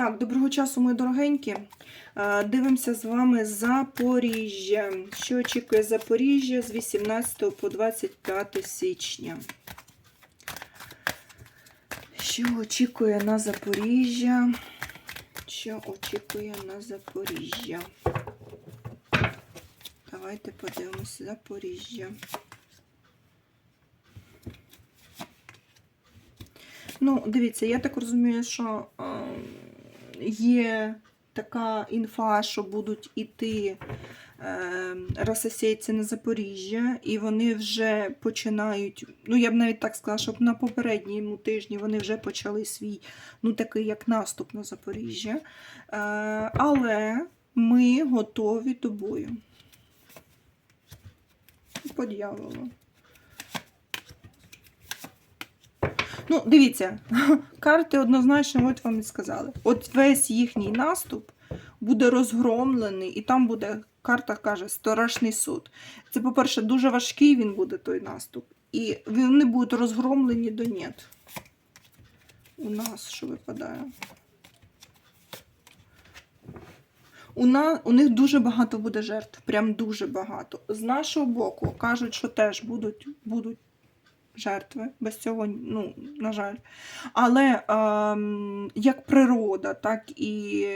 Так, доброго часу, мої дорогенькі. Е, Дивимося з вами Запоріжжя. Що очікує Запоріжжя з 18 по 25 січня? Що очікує на Запоріжжя? Що очікує на Запоріжжя? Давайте подивимося Запоріжжя. Ну, дивіться, я так розумію, що е, є така інфа, що будуть іти е, рососійці на Запоріжжя, і вони вже починають, ну я б навіть так сказала, щоб на попередньому тижні вони вже почали свій, ну такий як наступ на Запоріжжя. Е, але ми готові до бою. По дьяволу. Ну, дивіться, карти однозначно, от вам і сказали. От весь їхній наступ буде розгромлений, і там буде, карта каже, страшний суд. Це, по-перше, дуже важкий він буде той наступ. І вони будуть розгромлені до нет. У нас що випадає? У, на, у них дуже багато буде жертв, прям дуже багато. З нашого боку кажуть, що теж будуть, будуть жертви, без цього, ну, на жаль. Але ем, як природа, так і,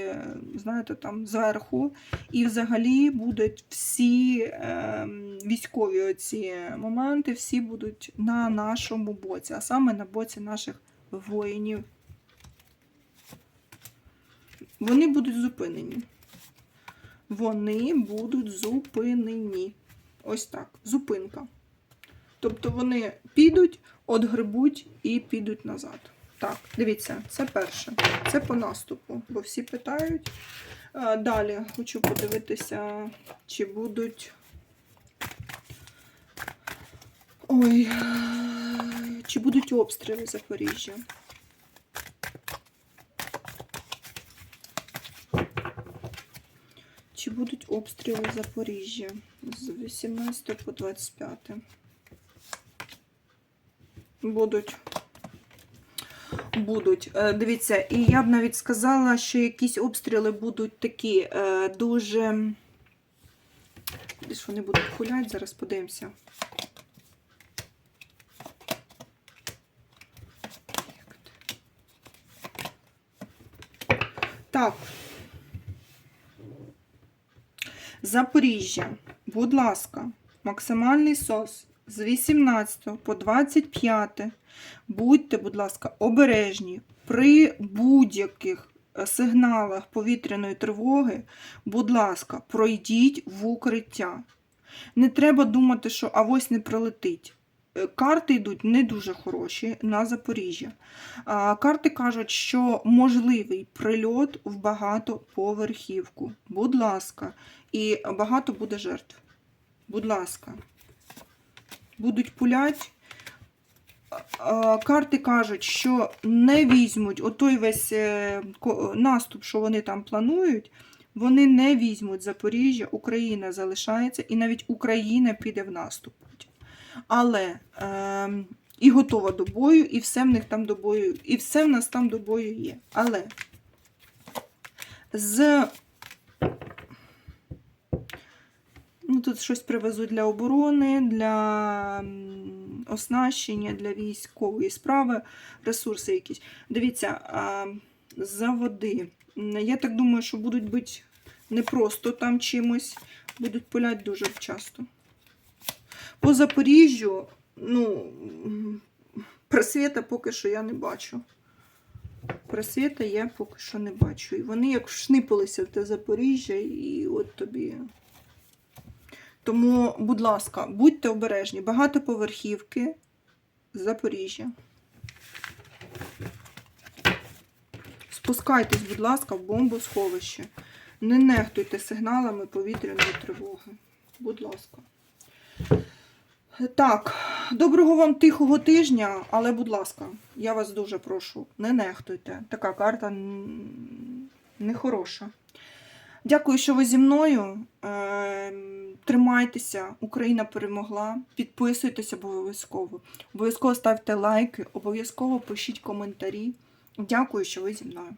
знаєте, там зверху, і взагалі будуть всі ем, військові оці моменти, всі будуть на нашому боці, а саме на боці наших воїнів. Вони будуть зупинені. Вони будуть зупинені. Ось так. Зупинка. Тобто вони підуть, отгребуть і підуть назад. Так, дивіться, це перше. Це по наступу, бо всі питають. Е, Далі хочу подивитися, чи будуть. Ой, е, чи будуть обстріли Запоріжжя? Чи будуть обстріли Запоріжжя з 18 по 25? Будуть. Будуть. Е, Дивіться, і я б навіть сказала, що якісь обстріли будуть такі е, дуже. Ж вони будуть хуляти, зараз подивимося. Так. Запоріжжя, будь ласка, максимальний сос з 18 по 25. Будьте, будь ласка, обережні при будь-яких е, сигналах повітряної тривоги, будь ласка, пройдіть в укриття. Не треба думати, що авось не прилетить. Е, Карти йдуть не дуже хороші на Запоріжжя. Карти кажуть, що можливий прильот в багатоповерхівку. Будь ласка, і багато буде жертв. Будь ласка, будуть пулять. Карти кажуть, що не візьмуть отой весь е, наступ, що вони там планують. Вони не візьмуть Запоріжжя, Україна залишається, і навіть Україна піде в наступ. Але ем, і готова до бою, і все в них там до бою, і все в нас там до бою є. Але з ну, тут щось привезуть для оборони, для оснащення, для військової справи, ресурси якісь. Дивіться, заводи. Я так думаю, що будуть бути не просто там чимось, будуть пулять дуже часто. По Запоріжжю, ну, просвіта поки що я не бачу. Просвіта я поки що не бачу. І вони як вшнипалися в те Запоріжжя, і от тобі. Тому, будь ласка, будьте обережні. Багатоповерхівки Запоріжжя. Спускайтесь, будь ласка, в бомбосховище. Не нехтуйте сигналами повітряної тривоги. Будь ласка. Так, доброго вам тихого тижня, але, будь ласка, я вас дуже прошу, не нехтуйте. Така карта нехороша. Дякую, що ви зі мною. Е, Тримайтеся, Україна перемогла. Підписуйтеся обов'язково. Обов'язково ставте лайки, обов'язково пишіть коментарі. Дякую, що ви зі мною.